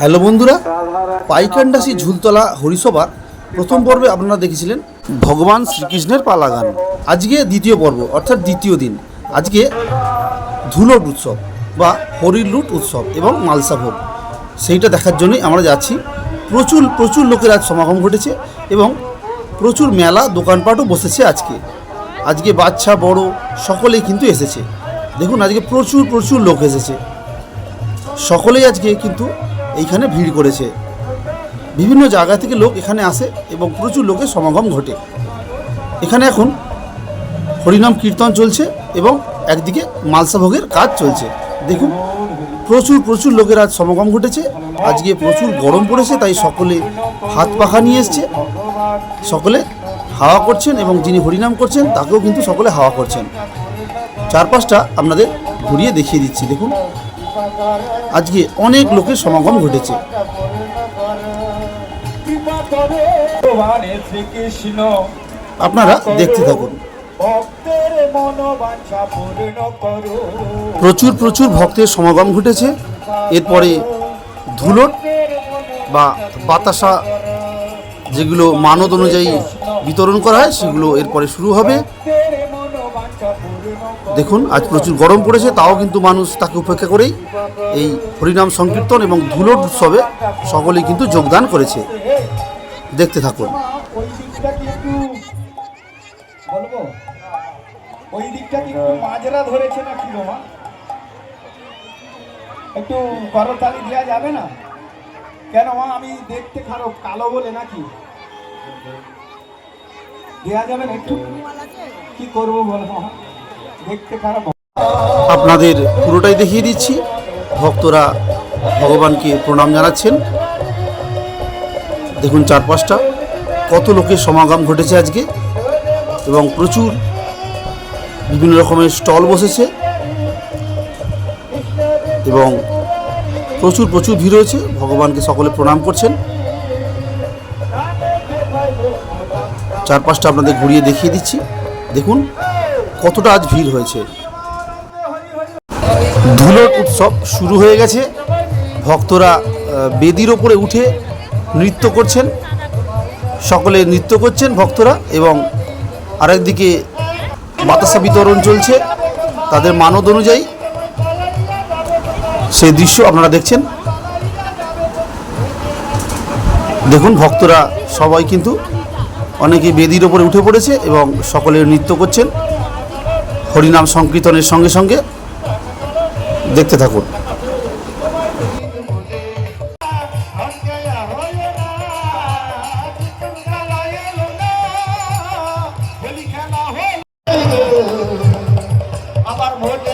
Hello বন্ধুরা, পাইকান্ডাসি ঝুলতলা হরিসভার প্রথম পর্বে আপনারা দেখেছিলেন ভগবান শ্রীকৃষ্ণের পালা গান আজকে দ্বিতীয় পর্ব, অর্থাৎ দ্বিতীয় দিন। আজকে ধুলট উৎসব বা হরির লুট উৎসব এবং মালসা ভোগ। সেইটা দেখার জন্যই আমরা যাচ্ছি। প্রচুর প্রচুর লোকের আজ সমাগম ঘটেছে এবং প্রচুর মেলা, দোকানপাটও বসেছে আজকে। আজকে বাচ্চা, বড় সকলেই কিন্তু এসেছে। দেখুন, আজকে প্রচুর প্রচুর লোক এসেছে। সকলেই আজকে কিন্তু এইখানে ভিড় করেছে। বিভিন্ন জায়গা থেকে লোক এখানে আসে এবং প্রচুর লোকের সমাগম ঘটে। এখানে এখন হরিনাম কীর্তন চলছে এবং একদিকে মালসা ভোগের কাজ চলছে। দেখুন, প্রচুর প্রচুর লোকের আজ সমাগম ঘটেছে। আজকে প্রচুর গরম পড়েছে, তাই সকলে হাত পাখা নিয়ে এসছে। সকলে হাওয়া করছেন এবং যিনি হরিনাম করছেন, তাকেও কিন্তু সকলে হাওয়া করছেন। চারপাশটা আপনাদের ঘুরিয়ে দেখিয়ে দিচ্ছি। দেখুন আজকে অনেক লোকের সমাগম ঘটেছে। আপনারা দেখতে থাকুন। প্রচুর প্রচুর ভক্তের সমাগম ঘটেছে। এরপরে ধুলোট বা বাতাসা যেগুলো মানদ অনুযায়ী বিতরণ করা হয় সেগুলো এরপরে শুরু হবে। দেখুন, আজ প্রচুর গরম পড়েছে, তাও কিন্তু মানুষ তাকে উপেক্ষা করেই এই হরিনাম সংকীর্তন এবং ধুলোর উৎসবে সকলেই কিন্তু যোগদান করেছে। দেখতে থাকুন। কেন আমি দেখতে খারাপ, কালো বলে নাকি? আপনাদের পুরোটাই দেখিয়ে দিচ্ছি। ভক্তরা ভগবানকে প্রণাম জানাচ্ছেন। দেখুন চারপাশটা। কত লোকের সমাগম ঘটেছে আজকে। এবং প্রচুর বিভিন্ন রকমের স্টল বসেছে। এবং প্রচুর প্রচুর ভিড় হয়েছে। ভগবানকে সকলে প্রণাম করছেন। চারপাশটা আপনাদের ঘুরিয়ে দেখিয়ে দিচ্ছি। দেখুন, কতটা আজ ভিড় হয়েছে। ধুলোর উৎসব শুরু হয়ে গেছে। ভক্তরা বেদির ওপরে উঠে নৃত্য করছেন। সকলে নৃত্য করছেন ভক্তরা এবং আরেকদিকে বাতাসা বিতরণ চলছে তাদের মানদ অনুযায়ী। সেই দৃশ্য আপনারা দেখছেন। দেখুন, ভক্তরা সবাই কিন্তু অনেকে বেদির ওপরে উঠে পড়েছে এবং সকলে নৃত্য করছেন। হরিনাম সংকীর্তনের সঙ্গে সঙ্গে দেখতে থাকুন। আবার ভোটের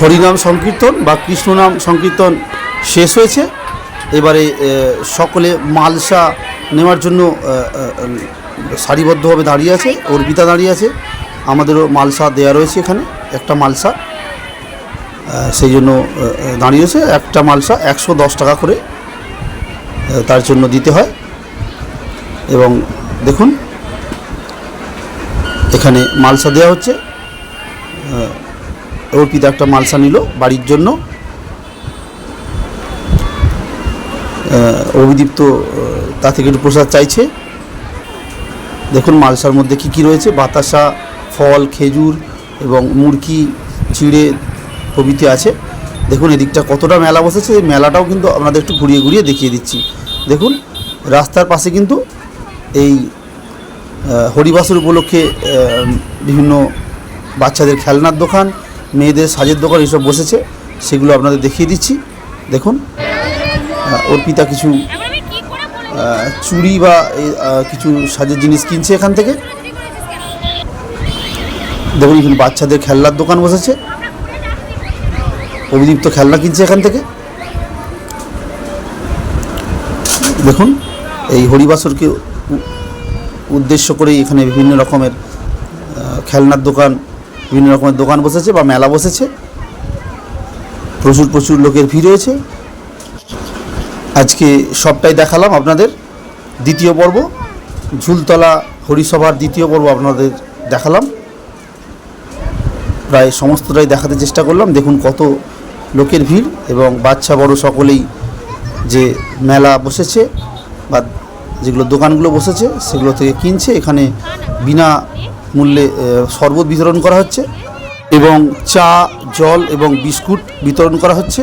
হরিনাম সংকীর্তন বা কৃষ্ণনাম সংকীর্তন শেষ হয়েছে। এবারে সকলে মালসা নেওয়ার জন্য সারিবদ্ধভাবে দাঁড়িয়ে আছে, অর্পিতা দাঁড়িয়ে আছে। আমাদেরও মালসা দেয়া রয়েছে এখানে, একটা মালসা। সেই জন্য দাঁড়িয়েছে একটা মালসা একশো দশ টাকা করে তার জন্য দিতে হয়। এবং দেখুন, এখানে মালসা দেওয়া হচ্ছে। অর্পিতা একটা মালসা নিল বাড়ির জন্য। অভিদীপ্ত তা থেকে একটু প্রসাদ চাইছে। দেখুন, মালসার মধ্যে কি কি রয়েছে? বাতাসা, ফল, খেজুর এবং মুরকি, চিড়ে প্রভৃতি আছে। দেখুন, এদিকটা কতটা মেলা বসেছে, এই মেলাটাও কিন্তু আপনাদের একটু ঘুরিয়ে ঘুরিয়ে দেখিয়ে দিচ্ছি। দেখুন, রাস্তার পাশে কিন্তু এই হরিবাসর উপলক্ষে বিভিন্ন বাচ্চাদের খেলনার দোকান, মেয়েদের সাজের দোকান এসব বসেছে। সেগুলো আপনাদের দেখিয়ে দিচ্ছি। দেখুন অর্পিতা কিছু চুড়ি বা কিছু সাজের জিনিস কিনছে এখান থেকে? দেখুন, এখানে বাচ্চাদের খেলনার দোকান বসেছে। অভিদীপ্ত খেলনা কিনছে এখান থেকে। দেখুন, এই হরিবাসরকে উদ্দেশ্য করে এখানে বিভিন্ন রকমের খেলনার দোকান, বিভিন্ন রকমের দোকান বসেছে বা মেলা বসেছে। প্রচুর প্রচুর লোকের ভিড় হয়েছে আজকে সবটাই দেখালাম আপনাদের। দ্বিতীয় পর্ব, ঝুলতলা হরিসভার দ্বিতীয় পর্ব আপনাদের দেখালাম। প্রায় সমস্তটাই দেখাতে চেষ্টা করলাম। দেখুন কত লোকের ভিড় এবং বাচ্চা, বড় সকলেই যে মেলা বসেছে বা যেগুলো দোকানগুলো বসেছে সেগুলো থেকে কিনছে। এখানে বিনা মূল্যে শরবত বিতরণ করা হচ্ছে এবং চা, জল এবং বিস্কুট বিতরণ করা হচ্ছে।